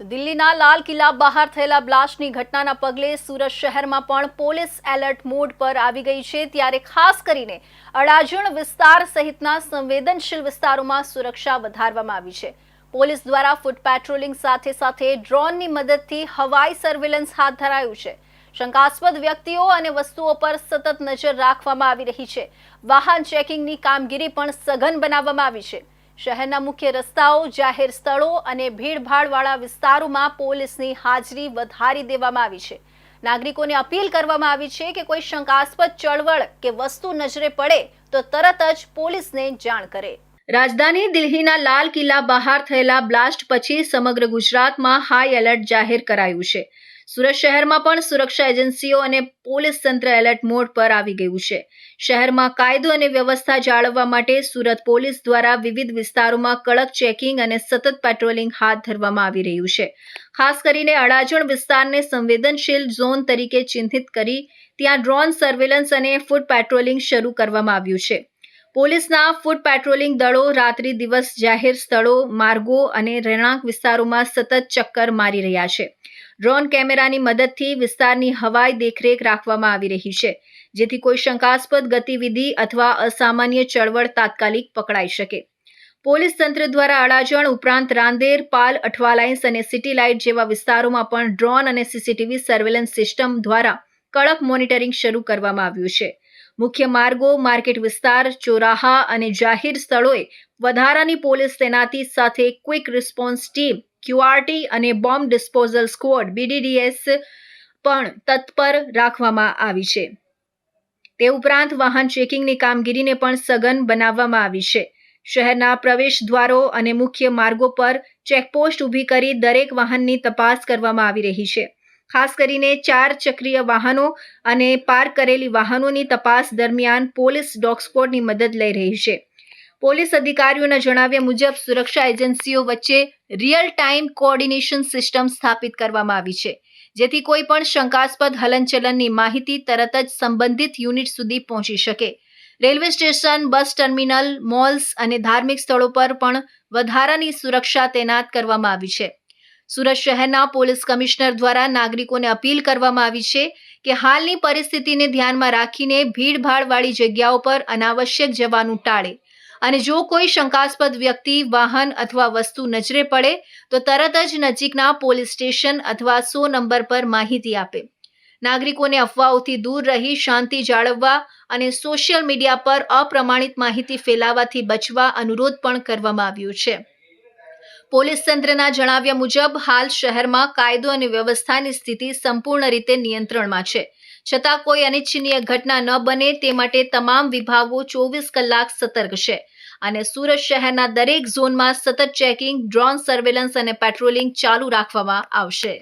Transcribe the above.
દિલ્હીના લાલ કિલ્લા બહાર થયેલા બ્લાસ્ટની ઘટનાના પગલે સુરત શહેરમાં પણ પોલીસ એલર્ટ મોડ પર આવી ગઈ છે. ત્યારે ખાસ કરીને અડાજણ વિસ્તાર સહિતના સંવેદનશીલ વિસ્તારોમાં સુરક્ષા વધારવામાં આવી છે. પોલીસ દ્વારા ફૂટ પેટ્રોલિંગ સાથે સાથે ડ્રોનની મદદથી હવાઈ સર્વેલન્સ હાથ ધરાયું છે. શંકાસ્પદ વ્યક્તિઓ અને વસ્તુઓ પર સતત નજર રાખવામાં આવી રહી છે. વાહન ચેકિંગની કામગીરી પણ સઘન બનાવવામાં આવી છે. શહેરના મુખ્ય રસ્તાઓ, જાહેર સ્થળો અને ભીડભાડવાળા વિસ્તારોમાં પોલીસની હાજરી વધારી દેવામાં આવી છે. નાગરિકોને અપીલ કરવામાં આવી છે કે કોઈ શંકાસ્પદ ચળવળ કે વસ્તુ નજરે પડે તો તરત જ પોલીસને જાણ કરે. રાજધાની દિલ્હીના લાલ કિલ્લા બહાર થયેલા બ્લાસ્ટ પછી સમગ્ર ગુજરાતમાં હાઈ એલર્ટ જાહેર કરાયું છે. સુરત શહેરમાં પણ સુરક્ષા એજન્સીઓ અને પોલીસ તંત્ર એલર્ટ મોડ પર આવી ગયું છે. શહેરમાં કાયદો અને વ્યવસ્થા જાળવવા માટે સુરત પોલીસ દ્વારા વિવિધ વિસ્તારોમાં કડક ચેકિંગ અને સતત પેટ્રોલિંગ હાથ ધરવામાં આવી રહ્યું છે. ખાસ કરીને અડાજણ વિસ્તારને સંવેદનશીલ ઝોન તરીકે ચિહ્નિત કરી ત્યાં ડ્રોન સર્વેલન્સ અને ફૂડ પેટ્રોલિંગ શરૂ કરવામાં આવ્યું છે. પોલીસના ફૂટ પેટ્રોલિંગ દળો રાત્રિ દિવસ જાહેર સ્થળો, માર્ગો અને રહેણાંક વિસ્તારોમાં સતત ચક્કર મારી રહ્યા છે. ડ્રોન કેમેરાની મદદથી વિસ્તારની હવાઈ દેખરેખ રાખવામાં આવી રહી છે, જેથી કોઈ શંકાસ્પદ ગતિવિધિ અથવા અસામાન્ય ચળવળ તાત્કાલિક પકડાઈ શકે. પોલીસ તંત્ર દ્વારા અડાજણ ઉપરાંત રાંદેર, પાલ અઠવાલાઇન્સ અને સિટી લાઇટ જેવા વિસ્તારોમાં પણ ડ્રોન અને સીસીટીવી સર્વેલન્સ સિસ્ટમ દ્વારા કડક મોનિટરિંગ શરૂ કરવામાં આવ્યું છે. મુખ્ય માર્ગો, માર્કેટ વિસ્તાર, ચોરાહા અને જાહેર સ્થળોએ વધારાની પોલીસ તૈનાતી સાથે ક્વિક રિસ્પોન્સ ટીમ, ક્યુઆરટી અને બોમ્બ ડિસ્પોઝલ સ્કવોડ બીડીડીએસ પણ તત્પર રાખવામાં આવી છે. તે ઉપરાંત વાહન ચેકિંગની કામગીરીને પણ સઘન બનાવવામાં આવી છે. શહેરના પ્રવેશ દ્વારો અને મુખ્ય માર્ગો પર ચેકપોસ્ટ ઊભી કરી દરેક વાહનની તપાસ કરવામાં આવી રહી છે. ખાસ કરીને ચાર ચક્રીય વાહનો અને પાર્ક કરેલી વાહનોની તપાસ દરમિયાન પોલીસ ડોગ સ્ક્વોડની મદદ લઈ રહી છે. પોલીસ અધિકારીઓના જણાવ્યા મુજબ સુરક્ષા એજન્સીઓ વચ્ચે રિયલ ટાઈમ કોઓર્ડિનેશન સિસ્ટમ સ્થાપિત કરવામાં આવી છે, જેથી કોઈ પણ શંકાસ્પદ હલનચલનની માહિતી તરત જ સંબંધિત યુનિટ સુધી પહોંચી શકે. Railway station, bus terminal, malls અને ધાર્મિક સ્થળો પર પણ વધારાની સુરક્ષા તૈનાત કરવામાં આવી છે. સુરત શહેરના પોલીસ કમિશનર દ્વારા નાગરિકોને અપીલ કરવામાં આવી છે કે હાલની પરિસ્થિતિને ધ્યાનમાં રાખીને ભીડભાડવાળી જગ્યાઓ પર અનાવશ્યક જવાનું ટાળે. અને જો કોઈ શંકાસ્પદ વ્યક્તિ, વાહન અથવા વસ્તુ નજરે પડે, તો તરત જ નજીકના પોલીસ સ્ટેશન અથવા સો નંબર પર માહિતી આપે. નાગરિકોને અફવાઓથી દૂર રહી, શાંતિ જાળવવા અને સોશિયલ મીડિયા પર અપ્રમાણિત માહિતી ફેલાવવાથી બચવા અનુરોધ પણ કરવામાં આવ્યો છે. પોલીસ તંત્રના જણાવ્યા મુજબ, હાલ શહેરમાં કાયદો અને વ્યવસ્થાની સ્થિતિ સંપૂર્ણ રીતે નિયંત્રણમાં છે. છતાં કોઈ અનિચ્છનીય ઘટના ન બને તે માટે તમામ વિભાગો ચોવીસ કલાક સતર્ક છે અને સુરત શહેરના દરેક ઝોનમાં સતત ચેકિંગ, ડ્રોન સર્વેલન્સ અને પેટ્રોલિંગ ચાલુ રાખવામાં આવશે.